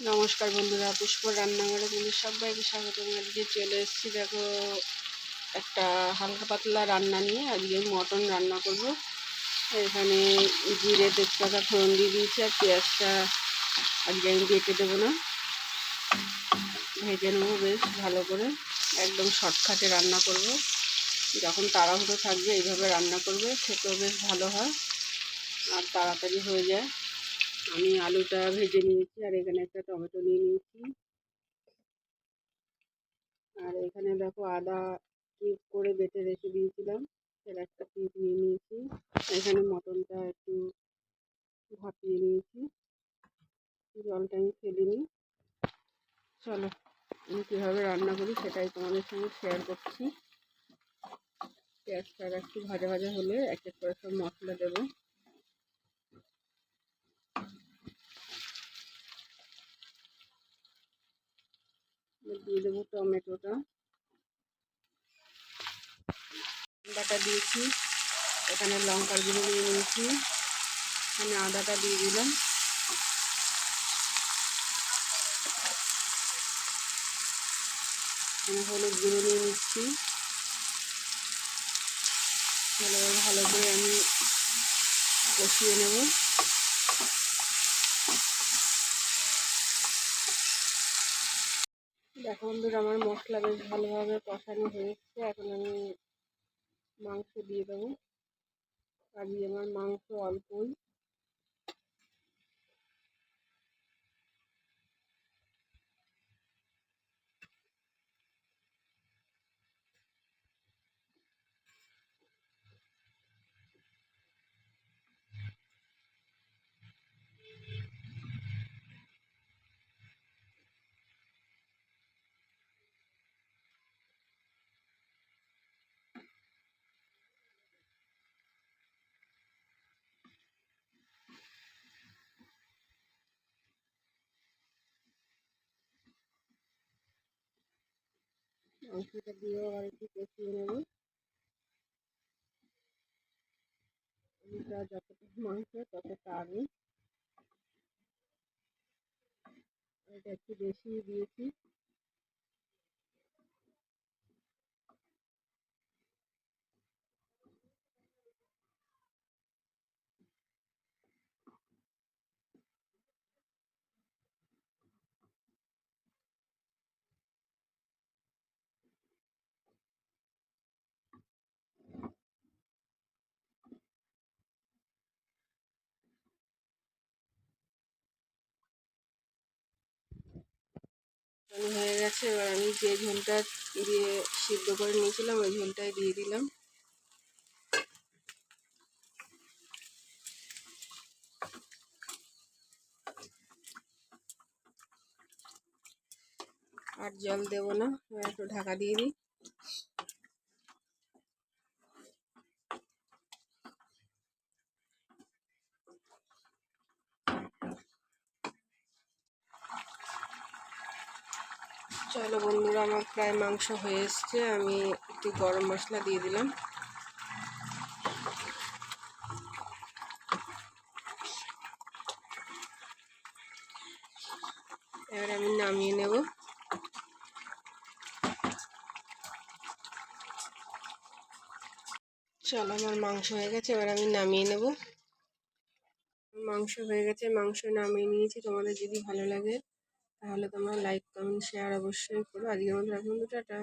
নমস্কার বন্ধুরা পুষ্প রান্নাঘরে কিন্তু সবাইকে স্বাগত। আজকে চলে এসেছি, দেখো, একটা হালকা পাতলা রান্না নিয়ে। আজকে মটন রান্না করব। এখানে জিরে তেজপাতা ফোড়ন দিয়ে দিয়েছি আর পেঁয়াজটা আজকে আমি বেটে দেবো না। ভেজে নেব বেশ ভালো করে। একদম শর্টকাটে রান্না করব। যখন তাড়াহুড়ো থাকবে, এইভাবে রান্না করবে, খেতেও বেশ ভালো হয়। আর তাড়াতাড়ি হয়ে যায়। আমি আলুটা ভেজে নিয়েছি আর এখানে একটা টমেটো নিয়ে নিয়েছি। আর এখানে দেখো আদা পিস করে বেটে রেখে দিয়েছিলাম সেটা একটা পিস নিয়ে নিয়েছি। এখানে মটনটা একটু ভাপিয়ে নিয়েছি। জলটা আমি ফেলিনি। চলো, আমি কীভাবে রান্না করি সেটাই তোমাদের সঙ্গে শেয়ার করছি। পেঁয়াজটা একটু ভাজা ভাজা হলে এক এক করে সব মশলা দেবো। দিয়ে দেবো টমেটোটা। আদাটা দিয়েছি। এখানে লঙ্কার গুঁড়ো নিয়ে নিয়েছি। এখানে আদাটা দিয়ে দিলাম। এখানে হলুদ গুঁড়ো নিয়ে নিচ্ছি। ভালো করে আমি কষিয়ে নেব। দেখো বন্ধুরা আমার মশলা বেশ ভালোভাবে কষানো হয়ে এসছে এখন আমি মাংস দিয়ে দেবো। আর আমার মাংস অল্পই। মাংসটা দিয়েও আর একটু কষিয়ে নেব যতটা মাংস ততটা আলু এটা একটু বেশি দিয়েছি হয়ে গেছে। এবার আমি যে ঝোলটা দিয়ে সিদ্ধ করে নিয়েছিলাম, ওই ঝোলটাই দিয়ে দিলাম। আর জল দেব না একটু ঢাকা দিয়ে দিই। চলো বন্ধুরা, আমার প্রায় মাংস হয়ে এসছে। আমি একটু গরম মশলা দিয়ে দিলাম। এবার আমি নামিয়ে নেব। চলো, আমার মাংস হয়ে গেছে, এবার আমি নামিয়ে নেব। মাংস হয়ে গেছে, মাংস নামিয়ে নিয়েছি। তোমাদের যদি ভালো লাগে তাহলে তোমরা লাইক কমেন্ট শেয়ার অবশ্যই করো। আজকের মতো এখন টাটা।